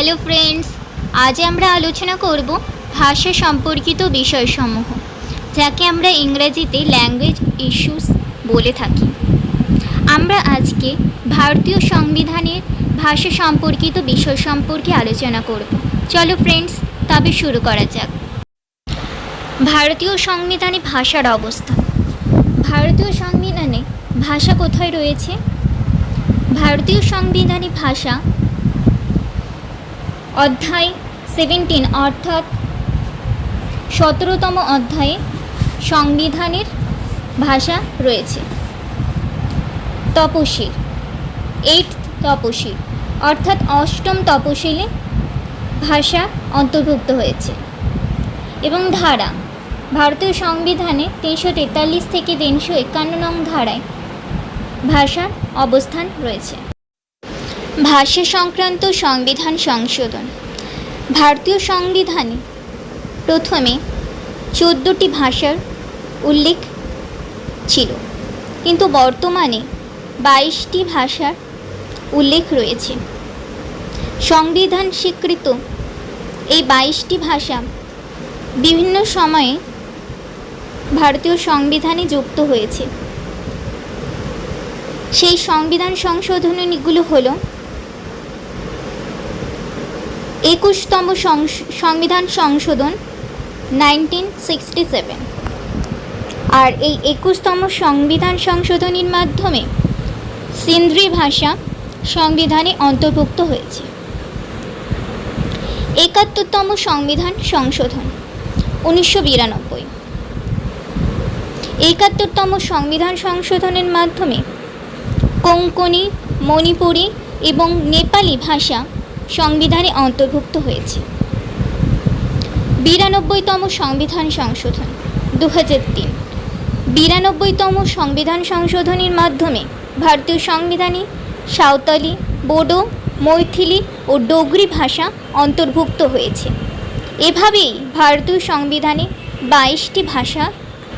Hello friends, আজ আমরা আলোচনা করব ভাষা সম্পর্কিত বিষয়সমূহ, যাকে আমরা ইংরেজিতে ল্যাঙ্গুয়েজ ইস্যুস বলে থাকি। আমরা আজকে ভারতীয় সংবিধানের ভাষা সম্পর্কিত বিষয় সম্পর্কে আলোচনা করব। চলো ফ্রেন্ডস, তবে শুরু করা যাক। ভারতীয় সংবিধানে ভাষার অবস্থা। ভারতীয় সংবিধানে ভাষা কোথায় রয়েছে? ভারতীয় সংবিধানে ভাষা অধ্যায় সেভেন্টিন অর্থাৎ সতেরোতম অধ্যায়ে সংবিধানের ভাষা রয়েছে। তপশিল এইট তপশিল অর্থাৎ অষ্টম তপশিলে ভাষা অন্তর্ভুক্ত হয়েছে। এবং ধারা, ভারতীয় সংবিধানে তিনশো তেতাল্লিশ থেকে তিনশো একান্ন নং ধারায় ভাষার অবস্থান রয়েছে। ভাষা সংক্রান্ত সংবিধান সংশোধন। ভারতীয় সংবিধানে প্রথমে চোদ্দোটি ভাষার উল্লেখ ছিল, কিন্তু বর্তমানে বাইশটি ভাষার উল্লেখ রয়েছে। সংবিধান স্বীকৃত এই বাইশটি ভাষা বিভিন্ন সময়ে ভারতীয় সংবিধানে যুক্ত হয়েছে। সেই সংবিধান সংশোধনীগুলো হলো একুশতম সংবিধান সংশোধন নাইনটিন সিক্সটি সেভেন। আর এই একুশতম সংবিধান সংশোধনীর মাধ্যমে সিন্ধ্রি ভাষা সংবিধানে অন্তর্ভুক্ত হয়েছে। একাত্তরতম সংবিধান সংশোধন, উনিশশো বিরানব্বই। একাত্তরতম সংবিধান সংশোধনের মাধ্যমে কোঙ্কনি মণিপুরি এবং নেপালি ভাষা সংবিধানে অন্তর্ভুক্ত হয়েছে। বিরানব্বইতম সংবিধান সংশোধন দু হাজার তিন। বিরানব্বইতম সংবিধান সংশোধনীর মাধ্যমে ভারতীয় সংবিধানে সাঁওতালি, বোডো, মৈথিলি ও ডোগরি ভাষা অন্তর্ভুক্ত হয়েছে। এভাবেই ভারতীয় সংবিধানে বাইশটি ভাষা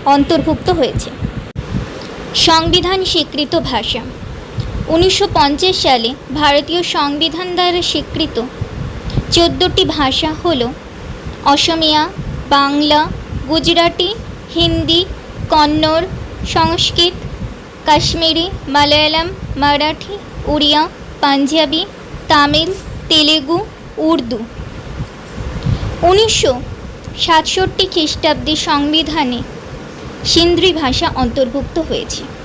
অন্তর্ভুক্ত হয়েছে। সংবিধান স্বীকৃত ভাষা উনিশশো পঞ্চাশ সালে ভারতীয় সংবিধান দ্বারা স্বীকৃত চোদ্দোটি ভাষা হল অসমিয়া, বাংলা, গুজরাটি, হিন্দি, কন্নড়, সংস্কৃত, কাশ্মীরি, মালায়ালাম, মারাঠি, উড়িয়া, পাঞ্জাবি, তামিল, তেলেগু, উর্দু। উনিশশো সাতষট্টি খ্রিস্টাব্দে সংবিধানে সিন্ধ্রি ভাষা অন্তর্ভুক্ত হয়েছে।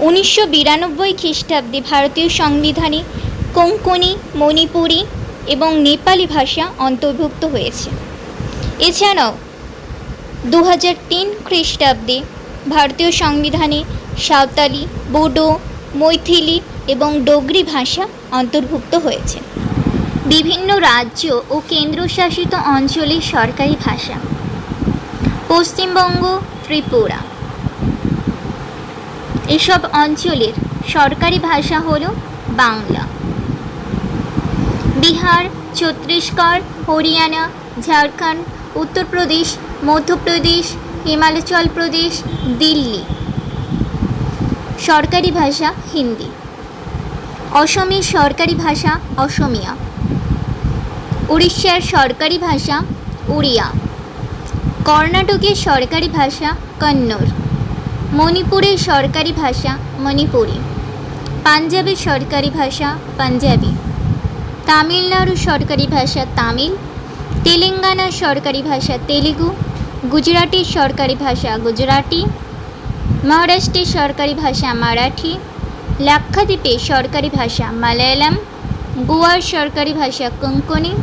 উনিশশো বিরানব্বই খ্রিস্টাব্দে ভারতীয় সংবিধানে কোঙ্কনি মণিপুরি এবং নেপালি ভাষা অন্তর্ভুক্ত হয়েছে। এছাড়াও দু হাজার তিন খ্রিস্টাব্দে ভারতীয় সংবিধানে সাঁওতালি, বোডো, মৈথিলি এবং ডোগরি ভাষা অন্তর্ভুক্ত হয়েছে। বিভিন্ন রাজ্য ও কেন্দ্রশাসিত অঞ্চলের সরকারি ভাষা। পশ্চিমবঙ্গ, ত্রিপুরা। এসব অঞ্চলের সরকারি ভাষা হল বাংলা। বিহার, ছত্তিশগড়, হরিয়ানা, ঝাড়খণ্ড, উত্তরপ্রদেশ, মধ্যপ্রদেশ, হিমাচল প্রদেশ, দিল্লি। সরকারি ভাষা হিন্দি। অসমের সরকারি ভাষা অসমিয়া। উড়িষ্যার সরকারি ভাষা উড়িয়া। কর্ণাটকের সরকারি ভাষা কন্নড়। মণিপুরের সরকারি ভাষা মণিপুরি। পাঞ্জাবের সরকারি ভাষা পাঞ্জাবি। তামিলনাড়ুর সরকারি ভাষা তামিল। তেলেঙ্গানার সরকারি ভাষা তেলেগু। গুজরাটের সরকারি ভাষা গুজরাটি। মহারাষ্ট্রের সরকারি ভাষা মারাঠি। লাক্ষাদ্বীপের সরকারি ভাষা মালায়ালাম। গোয়ার সরকারি ভাষা কোঙ্কনি।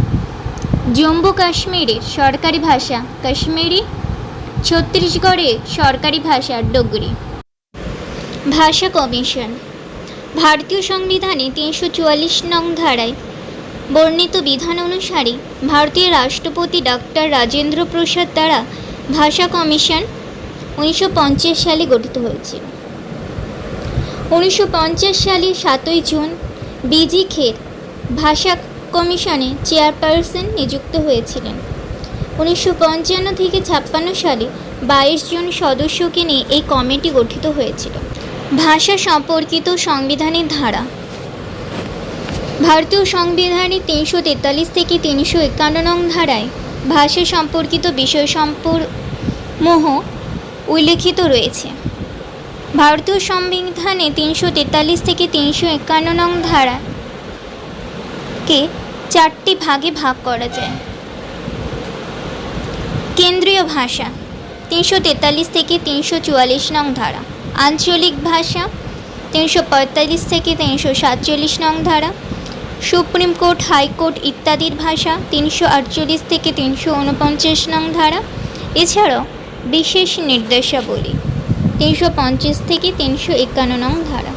জম্মু কাশ্মীরের সরকারি ভাষা কাশ্মীরি। ছত্তিশগড়ের সরকারি ভাষা ডোগরি। ভাষা কমিশন। ভারতীয় সংবিধানে তিনশো চুয়াল্লিশ নং ধারায় বর্ণিত বিধান অনুসারে ভারতীয় রাষ্ট্রপতি ডক্টর রাজেন্দ্র প্রসাদ দ্বারা ভাষা কমিশন উনিশশো পঞ্চাশ সালে গঠিত হয়েছিল উনিশশো সালে সাতই জুন বিজি খের ভাষা কমিশনে চেয়ারপারসন নিযুক্ত হয়েছিলেন। উনিশশো পঞ্চান্ন থেকে ছাপ্পান্ন সালে বাইশ জন সদস্যকে নিয়ে এই কমিটি গঠিত হয়েছিল। ভাষা সম্পর্কিত সংবিধানের ধারা। ভারতীয় সংবিধানে তিনশো তেতাল্লিশ থেকে তিনশো একান্ন নং ধারায় ভাষা সম্পর্কিত বিষয় সম্পূর্ণ উল্লেখিত রয়েছে। ভারতীয় সংবিধানে তিনশো তেতাল্লিশ থেকে তিনশো একান্ন নং ধারাকে চারটি ভাগে ভাগ করা যায়। কেন্দ্রীয় ভাষা, তিনশো তেতাল্লিশ থেকে তিনশো চুয়াল্লিশ নং ধারা। আঞ্চলিক ভাষা, তিনশো পঁয়তাল্লিশ থেকে তিনশো সাতচল্লিশ নং ধারা। সুপ্রিম কোর্ট হাইকোর্ট ইত্যাদির ভাষা, তিনশো আটচল্লিশ থেকে তিনশো উনপঞ্চাশ নং ধারা। এছাড়াও বিশেষ নির্দেশাবলী, তিনশো পঞ্চাশ থেকে তিনশো একান্ন নং ধারা।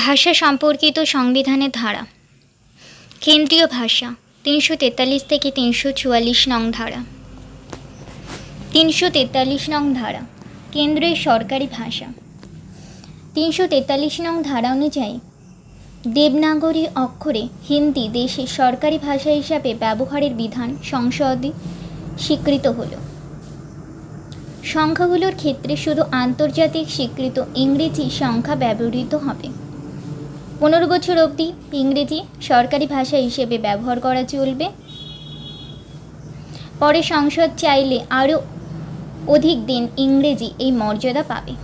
ভাষা সম্পর্কিত সংবিধানের ধারা, কেন্দ্রীয় ভাষা তিনশো তেতাল্লিশ থেকে তিনশো চুয়াল্লিশ নং ধারা। তিনশো তেতাল্লিশ নং ধারা, কেন্দ্রের সরকারি ভাষা। তিনশো তেতাল্লিশ নং ধারা অনুযায়ী, দেবনাগরী অক্ষরে হিন্দি দেশে সরকারি ভাষা হিসাবে ব্যবহারের বিধান সংসদে স্বীকৃত হল। সংখ্যাগুলোর ক্ষেত্রে শুধু আন্তর্জাতিক স্বীকৃত ইংরেজি সংখ্যা ব্যবহৃত হবে। পনেরো বছর অবধি ইংরেজি সরকারি ভাষা হিসেবে ব্যবহার করা চলবে। পরে সংসদ চাইলে আরও অধিক দিন ইংরেজি এই মর্যাদা পাবে।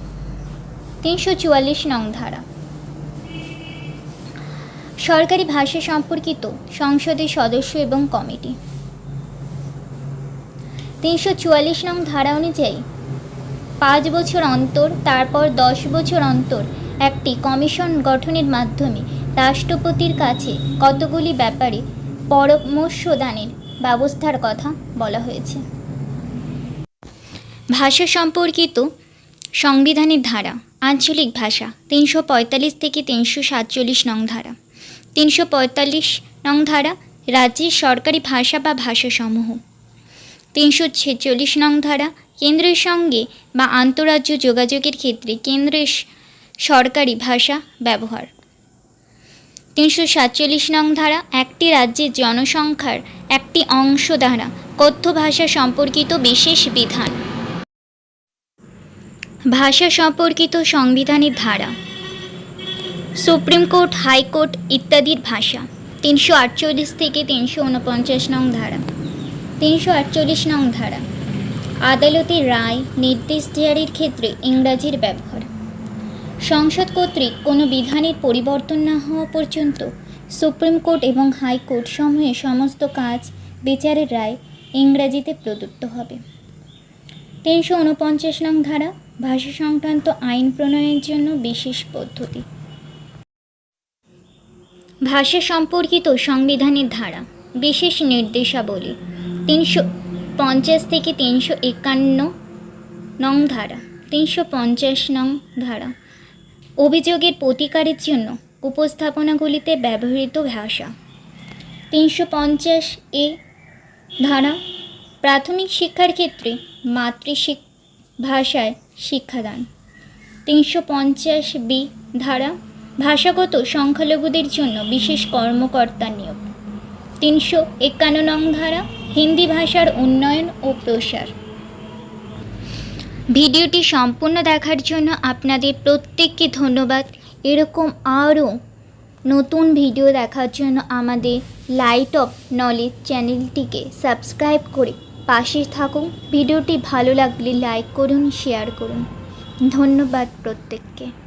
তিনশো চুয়াল্লিশ নং ধারা। সরকারি ভাষা সম্পর্কিত সংসদের সদস্য এবং কমিটি। তিনশো চুয়াল্লিশ নং ধারা অনুযায়ী পাঁচ বছর অন্তর, তারপর দশ বছর অন্তর একটি কমিশন গঠনের মাধ্যমে রাষ্ট্রপতির কাছে কতগুলি ব্যাপারে পরামর্শ দানের ব্যবস্থার কথা বলা হয়েছে। ভাষা সম্পর্কিত সংবিধানের ধারা, আঞ্চলিক ভাষা, তিনশো পঁয়তাল্লিশ থেকে তিনশো সাতচল্লিশ নং ধারা। তিনশো পঁয়তাল্লিশ নং ধারা, রাজ্যের সরকারি ভাষা বা ভাষাসমূহ। তিনশো ছেচল্লিশ নং ধারা, কেন্দ্রের সঙ্গে বা আন্তঃরাজ্য যোগাযোগের ক্ষেত্রে কেন্দ্রের সরকারি ভাষা ব্যবহার। তিনশো সাতচল্লিশ নং ধারা, একটি রাজ্যের জনসংখ্যার একটি অংশ দ্বারা কথ্য ভাষা সম্পর্কিত বিশেষ বিধান। ভাষা সম্পর্কিত সংবিধানের ধারা, সুপ্রিম কোর্ট হাইকোর্ট ইত্যাদির ভাষা, তিনশো আটচল্লিশ থেকে তিনশো উনপঞ্চাশ নং ধারা। তিনশো আটচল্লিশ নং ধারা, আদালতের রায়, নির্দেশ জারির ক্ষেত্রে ইংরাজির ব্যবহার। সংসদ কর্তৃক কোনো বিধানের পরিবর্তন না হওয়া পর্যন্ত সুপ্রিম কোর্ট এবং হাইকোর্ট সমূহে সমস্ত কাজ বিচারের রায় ইংরাজিতে প্রদত্ত হবে। তিনশো উনপঞ্চাশ নং ধারা, ভাষা সংক্রান্ত আইন প্রণয়নের জন্য বিশেষ পদ্ধতি। ভাষা সম্পর্কিত সংবিধানের ধারা, বিশেষ নির্দেশাবলী, তিনশো পঞ্চাশ থেকে তিনশো একান্ন নং ধারা, তিনশো পঞ্চাশ নং ধারা। অভিযোগের প্রতিকারের জন্য উপস্থাপনাগুলিতে ব্যবহৃত ভাষা। তিনশো পঞ্চাশ এ ধারা, প্রাথমিক শিক্ষার ক্ষেত্রে মাতৃশিক ভাষায় শিক্ষাদান। তিনশো পঞ্চাশ বি ধারা, ভাষাগত সংখ্যালঘুদের জন্য বিশেষ কর্মকর্তা নিয়োগ। তিনশো একান্ন নং ধারা, হিন্দি ভাষার উন্নয়ন ও প্রসার। ভিডিওটি সম্পূর্ণ দেখার জন্য আপনাদের প্রত্যেককে ধন্যবাদ। এরকম আরও নতুন ভিডিও দেখার জন্য আমাদের লাইট অফ নলেজ চ্যানেলটিকে সাবস্ক্রাইব করে পাশে থাকুন। ভিডিওটি ভালো লাগলে লাইক করুন, শেয়ার করুন। ধন্যবাদ প্রত্যেককে।